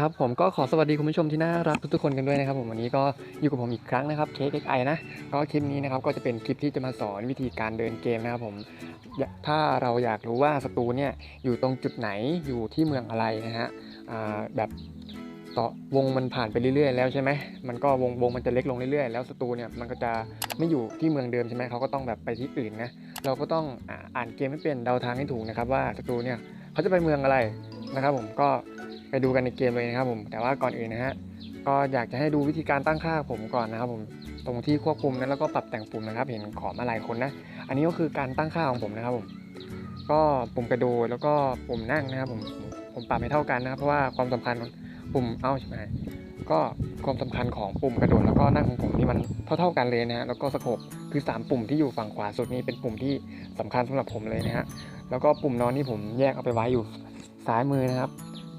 ครับผมก็ขอสวัสดีคุณผู้ชมที่น่ารักทุกๆคนกันด้วยนะครับผมวันนี้ก็อยู่กับผมอีกครั้งนะครับ KXI นะก็คลิปนี้นะครับก็จะเป็นคลิปที่จะมาสอนวิธีการเดินเกมนะครับผมถ้าเราอยากรู้ว่าศัตรูเนี่ยอยู่ตรงจุดไหนอยู่ที่เมืองอะไรนะฮะแบบต่อวงมันผ่านไปเรื่อยๆ แล้วใช่ไหมมันก็วงวงมันจะเล็กลงเรื่อยๆ แล้วศัตรูเนี่ยมันก็จะไม่อยู่ที่เมืองเดิมใช่ไหมเขาก็ต้องแบบไปที่อื่นนะเราก็ต้องอ่านเกมให้เป็นเดาทางให้ถูกนะครับว่าศัตรูเนี่ย เขาจะไปเมืองอะไรนะครับ ผมก็ไปดูกันในเกมเลยนะครับ ผมแต่ว่าก่อนอื่นนะฮะก็อยากจะให้ดูวิธีการตั้งค่าผมก่อนนะครับผมตรงที่ควบคุมนั้นแล้วก็ปรับแต่งปุ่มนะครับ เห็นขอมาหลายคนนะ อันนี้ก็คือการตั้งค่าของผมนะครับผมก็ปุ่มกระโดดแล้วก็ปุ่มนั่งนะครับผมผมปรับให้เท่ากันนะครับเพราะว่าความสำคัญของปุ่มเอ้าใช่ไหม ก็ความสำคัญของปุ่มกระโดดแล้วก็นั่งของผมนี่มันเท่าๆกันเลยนะฮะแล้วก็สโคปคือสามปุ่มที่อยู่ฝั่งขวาสุดนี่เป็นปุ่มที่สำคัญสำหรับผมเลยนะฮะแล้วก็ปุ่มนอนนี่ผมแยกเอาไปไว้อยู่ซ้ายมือนะครับ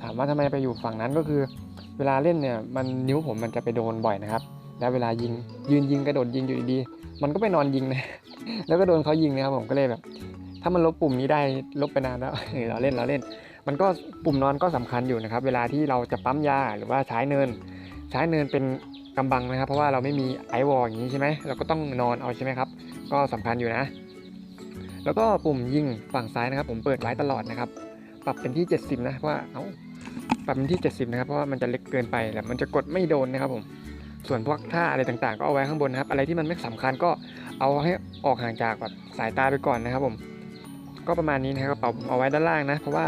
ถามว่าทำไมไปอยู่ฝั่งนั้นก็คือ เวลาเล่นเนี่ยมันนิ้วผมมันจะไปโดนบ่อยนะครับแล้วเวลายิงยืนยิงกระโดดยิงอยู่ดีๆมันก็ไปนอนยิงนะแล้วก็โดนเขายิงนะครับผมก็เลยแบบ ถ้ามันลบปุ่มนี้ได้ลบไปนานแล้วเออเราเล่นเราเล่น มันก็ปุ่มนอนก็สำคัญอยู่นะครับ เวลาที่เราจะปั๊มยาหรือว่าใช้เนิน ใช้เนินเป็นกำบังนะครับ เพราะว่าเราไม่มีไอวอลอย่างนี้ใช่ไหมเราก็ต้องนอนเอาใช่ไหมครับ ก็สำคัญอยู่นะ แล้วก็ปุ่มยิงฝั่งซ้ายนะครับ ผมเปิดไว้ตลอดนะครับ ปรับเป็นที่ 70 นะเพราะว่าเอาปรับเป็นที่ 70 นะครับ เพราะว่ามันจะเล็กเกินไปแล้วมันจะกดไม่โดนนะครับผมส่วนพวกท่าอะไรต่างๆ ก็เอาไว้ข้างบนนะครับ อะไรที่มันไม่สำคัญก็เอาให้ออกห่างจากแบบสายตาไปก่อนนะครับผม ก็ประมาณนี้นะครับกระเป๋าผมเอาไว้ด้านล่างนะ เพราะว่า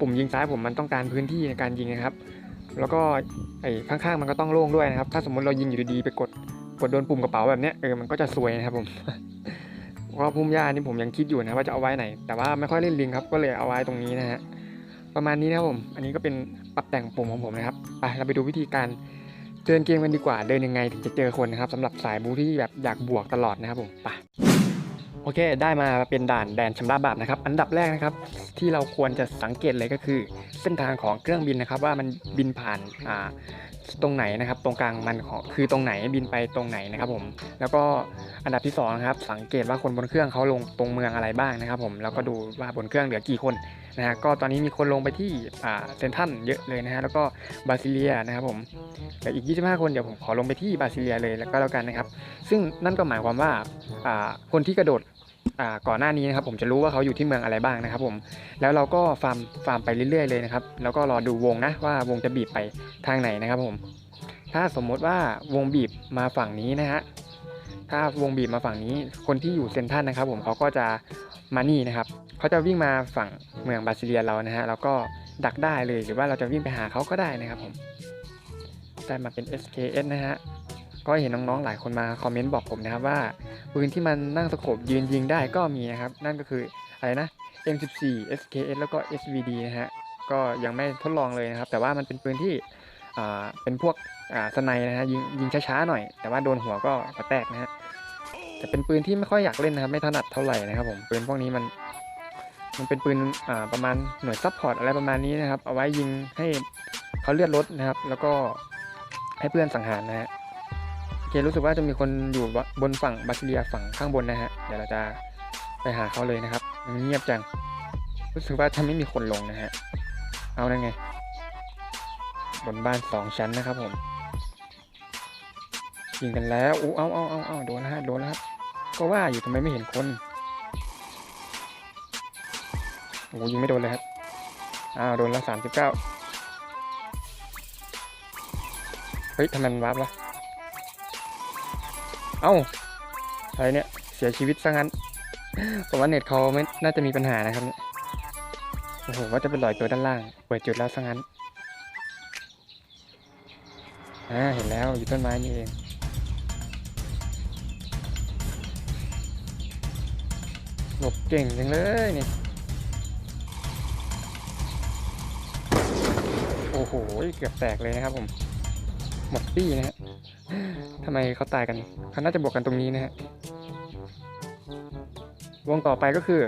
ปุ่มยิงซ้ายผมมันต้องการพื้นที่ในการยิงนะครับ แล้วก็ไอ้ข้างๆมันก็ต้องโล่งด้วยนะครับ ถ้าสมมติเรายิงอยู่ดีๆไปกดกดโดนปุ่มกระเป๋าแบบเนี้ยเออมันก็จะซวยนะครับผมเพราะว่าพุ่มหญ้านี่ผมยังคิดอยู่นะว่าจะเอาไว้ไหน แต่ว่าไม่ค่อยเล่นลิงครับก็เลยเอาไว้ตรงนี้นะฮะประมาณนี้นะครับผม อันนี้ก็เป็นปรับแต่งปุ่มของผมนะครับไปเราไปดูวิธีการเดินเกมกันดีกว่าเดินยังไงถึงจะเจอคนนะครับสำหรับสายบูที่แบบอยากบวกตลอดนะครับผมไป โอเค ได้มาเป็นด่านแดนชำระบาปนะครับ อันดับแรกนะครับ ที่เราควรจะสังเกตเลยก็คือ เส้นทางของเครื่องบินนะครับ ว่ามันบินผ่านอ่าตรงไหนนะครับ ตรงกลางมันของคือตรงไหนบินไปตรงไหนนะครับผม แล้วก็อันดับที่สองนะครับสังเกตว่าคนบนเครื่องเขาลงตรงเมืองอะไรบ้างนะครับ ผมแล้วก็ดูว่าบนเครื่องเหลือกี่คน นะฮะก็ตอนนี้มีคนลงไปที่อ่าเซนทรันเยอะเลยนะฮะแล้วก็บาซิเลียนะครับผมแต่อีก 25 คนเดี๋ยวผมขอลงไปที่บาซิเลียเลยแล้วก็แล้วกันนะครับ ซึ่งนั่นก็หมายความว่าอ่าคนที่กระโดดอ่าก่อนหน้านี้นะครับผมจะรู้ว่าเขาอยู่ที่เมืองอะไรบ้างนะครับผมแล้วเราก็ฟาร์มฟาร์มไปเรื่อยๆเลยนะครับแล้วก็รอดูวงนะว่าวงจะบีบไปทางไหนนะครับผมถ้าสมมติว่าวงบีบมาฝั่งนี้นะฮะถ้าวงบีบมาฝั่งนี้คนที่อยู่เซนทรันนะครับผมเขาก็จะมานี่นะครับ เขาจะวิ่งมาฝั่งเมืองบาซิเลียเรานะฮะแล้วก็ดักได้เลยหรือว่าเราจะวิ่งไปหาเขาก็ได้นะครับผมได้มาเป็น SKS นะฮะก็เห็นน้องๆหลายคนมาคอมเมนต์บอกผมนะครับว่าปืนที่มันนั่งสโคบยืนยิงได้ก็มีนะครับ นั่นก็คืออะไรนะ M14 SKS แล้วก็ SVD นะฮะก็ยังไม่ทดลองเลยนะครับ แต่ว่ามันเป็นปืนที่เป็นพวกสไนนะฮะยิงยิงช้าๆหน่อย แต่ว่าโดนหัวก็กระแตกนะฮะแต่เป็นปืนที่ไม่ค่อยอยากเล่นนะครับ ไม่ถนัดเท่าไหร่นะครับผมปืนพวกนี้มัน มันเป็นปืนอ่าประมาณหน่วยซัพพอร์ตอะไรประมาณนี้นะครับ เอาไว้ยิงให้เขาเลือดลดนะครับ แล้วก็ให้เพื่อนสังหารนะฮะโอเครู้สึกว่าจะมีคนอยู่บนฝั่งบาซิเลียฝั่งข้างบนนะฮะเดี๋ยวเราจะไปหาเขาเลยนะครับมันเงียบจัง รู้สึกว่าจะไม่มีคนลงนะฮะเอานั่นไง บนบ้านสองชั้นนะครับผมยิงกันแล้วอู้เอาเอาเอาเอาโดนแล้วโดนแล้วครับก็ว่าอยู่ทำไมไม่เห็นคน โอ้ยิงไม่โดนเลยครับ อ้าวโดนแล้วสามสิบเก้าเฮ้ยทำไมมันวาร์ปล่ะ เอ้าอะไรเนี่ย เสียชีวิตซะงั้น ผมว่าเน็ตเขาไม่น่าจะมีปัญหานะครับเนี่ยโอ้โหว่าจะเป็นรอยตัวด้านล่าง เปิดจุดแล้วซะงั้น อ่า เห็นแล้ว อยู่ต้นไม้นี่เองหลบเก่งจังเลยนี่ อ้โห เกือบแตกเลยนะครับผม หมดปี้นะฮะทำไมเขาตายกันเขาน่าจะบวกกันตรงนี้นะฮะ วงต่อไปก็คือ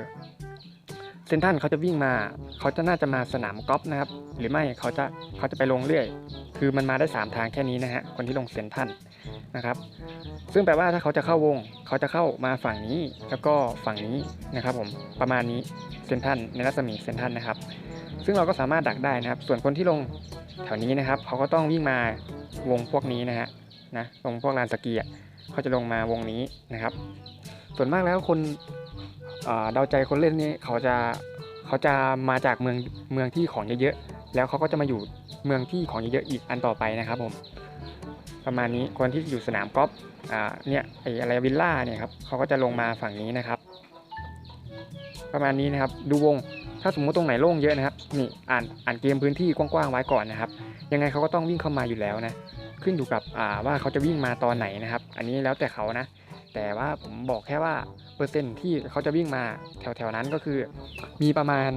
เซนทรันเขาจะวิ่งมา เขาจะน่าจะมาสนามกอล์ฟนะครับ หรือไม่เขาจะเขาจะไปลงเรื่อย คือมันมาได้ 3 ทางแค่นี้นะฮะ คนที่ลงเซนทรันนะครับ ซึ่งแปลว่าถ้าเขาจะเข้าวง เขาจะเข้ามาฝั่งนี้ แล้วก็ฝั่งนี้นะครับผม ประมาณนี้เซนทรันในรัศมีเซนทรันนะครับ ซึ่งเราก็สามารถดักได้นะครับ ส่วนคนที่ลงแถวนี้นะครับเขาก็ต้องวิ่งมาวงพวกนี้นะฮะนะตรงพวกลานสกีอะเขาจะลงมาวงนี้นะครับ ส่วนมากแล้วคนเดาใจคนเล่นนี่เขาจะเขาจะมาจากเมืองเมืองที่ของเยอะๆแล้วเขาก็จะมาอยู่เมืองที่ของเยอะๆอีกอันต่อไปนะครับผมประมาณนี้คนที่อยู่สนามกอล์ฟเนี่ยไออะไรวิลล่าเนี่ยครับเขาก็จะลงมาฝั่งนี้นะครับ ประมาณนี้นะครับดูวง ถ้าสมมติตรงไหนโล่งเยอะนะครับนี่อ่านอ่านเกมพื้นที่กว้างๆไว้ก่อนนะครับ ยังไงเขาก็ต้องวิ่งเข้ามาอยู่แล้วนะขึ้นอยู่กับว่าเขาจะวิ่งมาตอนไหนนะครับ อันนี้แล้วแต่เขานะ แต่ว่าผมบอกแค่ว่าเปอร์เซ็นต์ที่เขาจะวิ่งมาแถวๆนั้นก็คือ มีประมาณ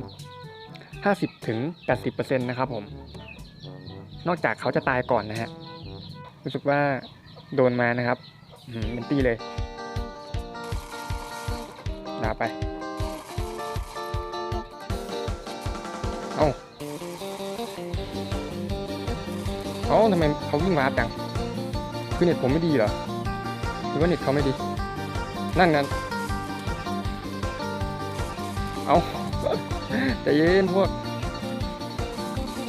50ถึง80%นะครับผม นอกจากเขาจะตายก่อนนะฮะรู้สึกว่าโดนมานะครับเป็นตีเลยดาไป เอ้าเอ้าทำไมเขาวิ่งวาร์ปจังคือเน็ตผมไม่ดีเหรอหรือว่าเน็ตเขาไม่ดี นั่นนั่นเอาใจเย็นพวก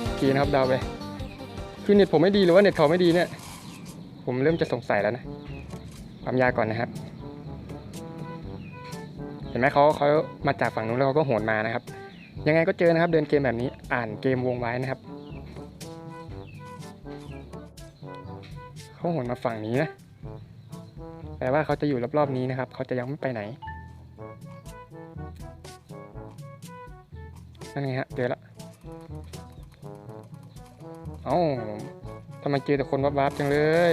โอเคนะครับดาวไป คือเน็ตผมไม่ดีหรือว่าเน็ตเขาไม่ดีเนี่ย ผมเริ่มจะสงสัยแล้วนะความยาก่อนนะครับ เห็นไหมเขาเขามาจากฝั่งนู้นแล้วเขาก็โหนมานะครับ ยังไงก็เจอนะครับ เดินเกมแบบนี้อ่านเกมวงไว้นะครับเขาหนมาฝั่งนี้นะแปลว่าเขาจะอยู่รอบๆนี้นะครับ เขาจะยังไม่ไปไหนนั่นไงฮะเจอละเอ้าทำไมเจอแต่คนวับๆจังเลย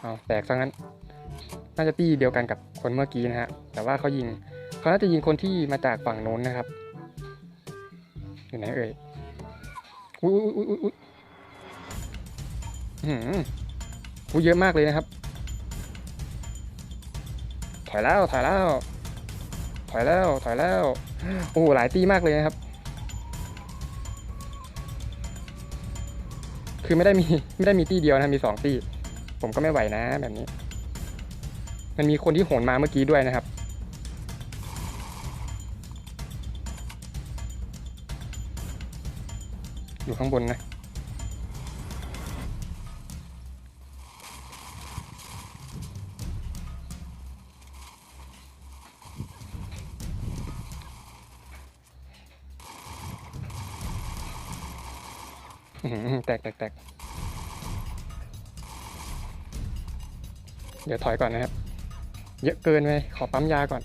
เอาแตกซะงั้น น่าจะตีเดียวกันกับคนเมื่อกี้นะฮะ แต่ว่าเขายิง เขาน่าจะยิงคนที่มาจากฝั่งโน้นนะครับอยู่ไหนเอ่ยอุ้ยอุ้ยอุ้ยอุ้ยอื้อหืออุ้ยเยอะมากเลยนะครับ ถอยแล้วถอยแล้วถอยแล้วถอยแล้วโอ้หลายตีมากเลยนะครับ คือไม่ได้มีไม่ได้มีตีเดียวนะมีสองตีผมก็ไม่ไหวนะแบบนี้ มันมีคนที่โหนมาเมื่อกี้ด้วยนะครับ ข้างบนนะแตกแตกแตกเดี๋ยวถอยก่อนนะครับ เยอะเกินไปขอปั๊มยาก่อน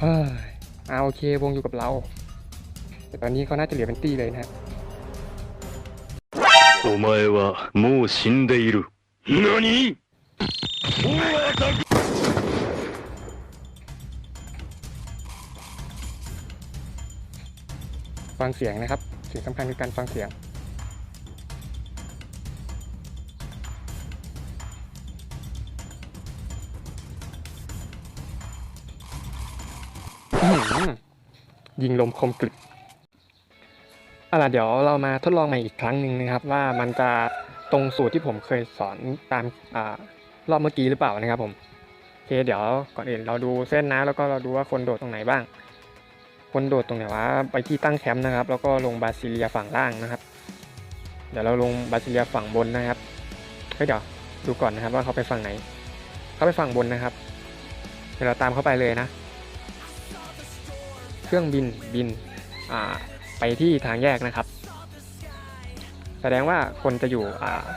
เฮ้ยเอาโอเค วงอยู่กับเรา แต่ตอนนี้เขาน่าจะเหลือเป็นตี้เลยนะฮะ お前はもう死んでいる。何 ฟังเสียงนะครับ สิ่งสำคัญคือการฟังเสียง อื้อหือยิงลมคมกริบ เอาล่ะเดี๋ยวเรามาทดลองใหม่อีกครั้งหนึ่งนะครับ ว่ามันจะตรงสูตรที่ผมเคยสอนตามอรอบเมื่อกี้หรือเปล่านะครับผมโอเคเดี๋ยวก่อนอื่นเราดูเส้นนะ แล้วก็เราดูว่าคนโดดตรงไหนบ้าง คนโดดตรงไหนวะไปที่ตั้งแคมป์นะครับ แล้วก็ลงบาซิเลียฝั่งล่างนะครับ เดี๋ยวเราลงบาซิเลียฝั่งบนนะครับเฮ้ยเดี๋ยวดูก่อนนะครับว่าเขาไปฝั่งไหน เขาไปฝั่งบนนะครับ เดี๋ยวเราตามเข้าไปเลยนะ เครื่องบินบินอ่า ไปที่ทางแยกนะครับ แสดงว่าคนจะอยู่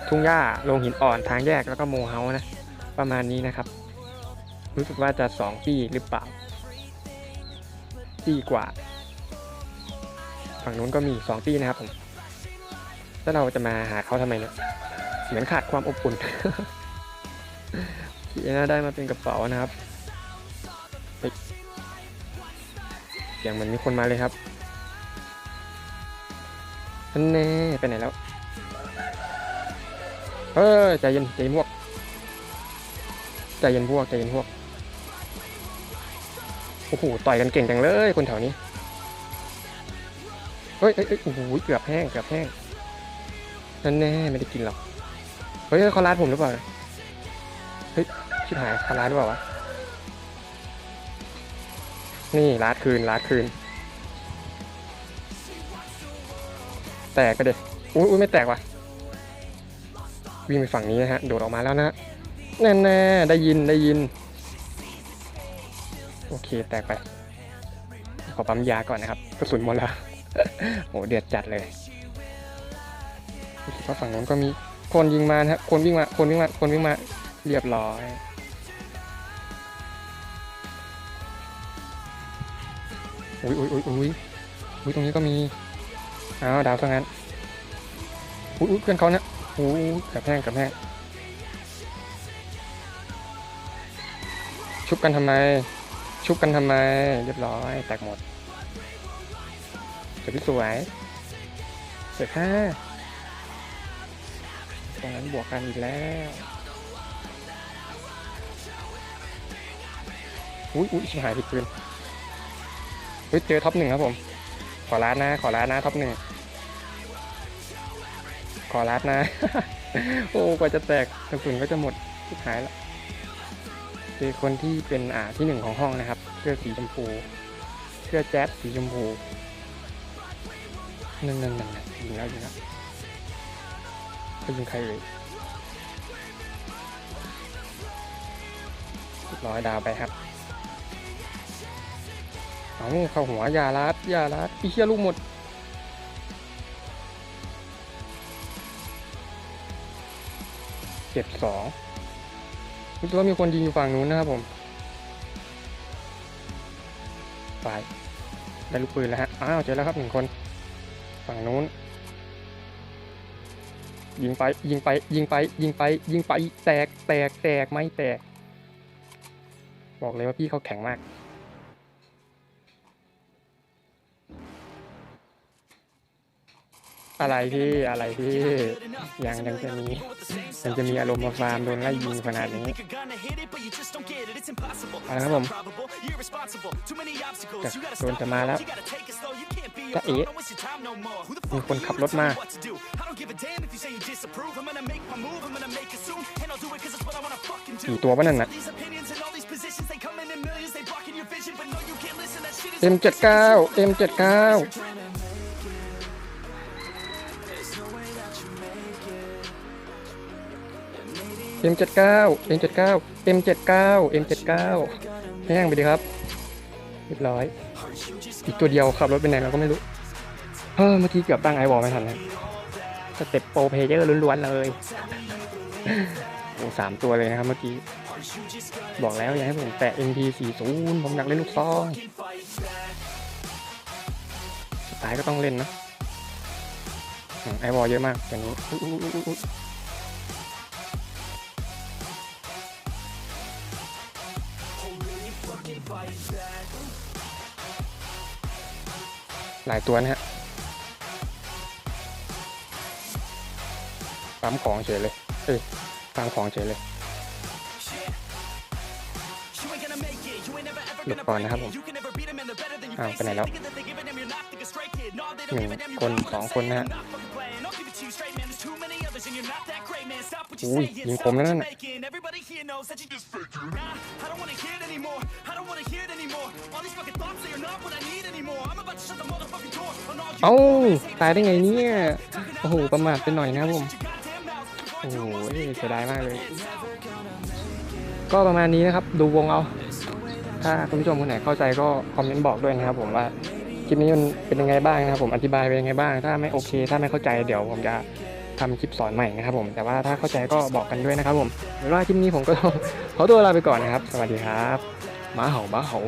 ทุ่งหญ้าโรงหินอ่อนทางแยกแล้วก็โมเฮานะ ประมาณนี้นะครับ รู้สึกว่าจะสองที่หรือเปล่าตีกว่า ฝั่งนู้นก็มีสองตีนะครับผมแล้วเราจะมาหาเขาทำไมเนี่ยเหมือนขาดความอบอุ่นที่น่าได้มาเป็นกระเป๋านะครับเฮ้ยเสียงเหมือนมีคนมาเลยครับ นั่นแน่ไปไหนแล้วเฮ้ยใจเย็นใจเย็นพวกใจเย็นพวกใจเย็นพวกโอ้โหต่อยกันเก่งจังเลยคนแถวนี้เฮ้ยเฮ้ยโอ้โหเกือบแห้งเกือบแห้งนั่นแน่ไม่ได้กินหรอกเฮ้ยเขาร้านผมหรือเปล่าเฮ้ยชิบหายเขารานหรือเปล่าวะนี่ร้านคืนร้านคืน แตกก็เด็อุ้ยอุ้ยไม่แตกว่ะ วิ่งไปฝั่งนี้นะฮะ โดดออกมาแล้วนะแน่แน่ได้ยินได้ยิน โอเคแตกไป ขอปั๊มยาก่อนนะครับกระสุนหมดแล้วโหเดือดจัดเลยคิดว่าฝั่งนู้นก็มีคนยิงมานะฮะคนวิ่งมา คนวิ่งมา คนวิ่งมา เรียบร้อยอุ้ยอุ้ยอุ้ยอุ้ยตรงนี้ก็มี อ้าวดาวซะงั้นอุ้ยเพื่อนเขาเนี่ยอุ้ยกับแห้งกับแห้งชุบกันทำไม ชุบกันทำไม เรียบร้อย แตกหมดเดี๋ยวพี่สวยเสร็จห้าตรงนั้นบวกกันอีกแล้วอุ้ยอุ้ยชิบหายผิดปืนเฮ้ยเจอท็อปหนึ่งครับผม ขอร้านนะ ขอร้านนะท็อปหนึ่ง ขอรัดนะ โอ้กว่าจะแตกกระสุนก็จะหมดสุดท้ายแล้วเจอคนที่เป็นอ่าที่หนึ่งของห้องนะครับ เสื้อสีชมพู เสื้อแจ๊สสีชมพูนั่นนั่นนั่นยิงแล้วยิงแล้วเขายิงใครเลยร้อยดาวไปครับเอาเข้าหัวอยาลัดยาลัดอีเชี่ยลูกหมด จ็ดสองรู้ว่ามีคนยิงอยู่ฝั่งนู้นนะครับผมไปได้ลูกปืนแล้วฮะ อ้าว เจอแล้วครับหนึ่งคน ฝั่งนู้น ยิงไป ยิงไป ยิงไป ยิงไป ยิงไป แตก แตก แตก ไม่แตก บอกเลยว่าพี่เขาแข็งมาก อะไรพี่อะไรพี่ยังยังจะมียังจะมีอารมณ์มาฟาร์มโดนไล่ยิงขนาดนี้อาละครับผมจะโดนจะมาแล้วจะเอ๋มีคนขับรถมากี่ตัววะนั่นน่ะ M79 M79 M79 M79 M79 M79 แห้งไปดีครับ เรียบร้อย อีกตัวเดียวขับรถไปไหนเราก็ไม่รู้เฮ้อเมื่อกี้เกือบตั้งไอวอลไม่ทันนะสเต็ปโปรเพเยอร์ล้วนๆเลยโอ้สามตัวเลยนะครับเมื่อกี้ บอกแล้วอย่าให้ผมแตะ MT40 ผมอยากเล่นลูกซองสุดท้ายก็ต้องเล่นนะไอวอลเยอะมากตัวนี้ หลายตัวนะฮะปั๊มของเฉยเลย เอ้ยปั๊มของเฉยเลยหลบก่อนนะครับผมอ้าวไปไหนแล้วหนึ่งคนสองคนนะฮะ อุ้ยยิงคมแล้วนั่นน่ะเอ้าตายได้ไงเนี่ยโอ้โหประมาทไปหน่อยนะครับผมโอ้โหเสียดายมากเลย ก็ประมาณนี้นะครับ ดูวงเอา ถ้าคุณผู้ชมคนไหนเข้าใจก็คอมเมนต์บอกด้วยนะครับผมว่าคลิปนี้มันเป็นยังไงบ้างนะครับผมอธิบายเป็นยังไงบ้าง ถ้าไม่โอเค ถ้าไม่เข้าใจเดี๋ยวผมจะ ทำคลิปสอนใหม่นะครับผม แต่ว่าถ้าเข้าใจก็บอกกันด้วยนะครับผมไม่ว่าคลิปนี้ผมก็ต้องขอตัวลาไปก่อนนะครับ สวัสดีครับหมาเห่าหมาเห่า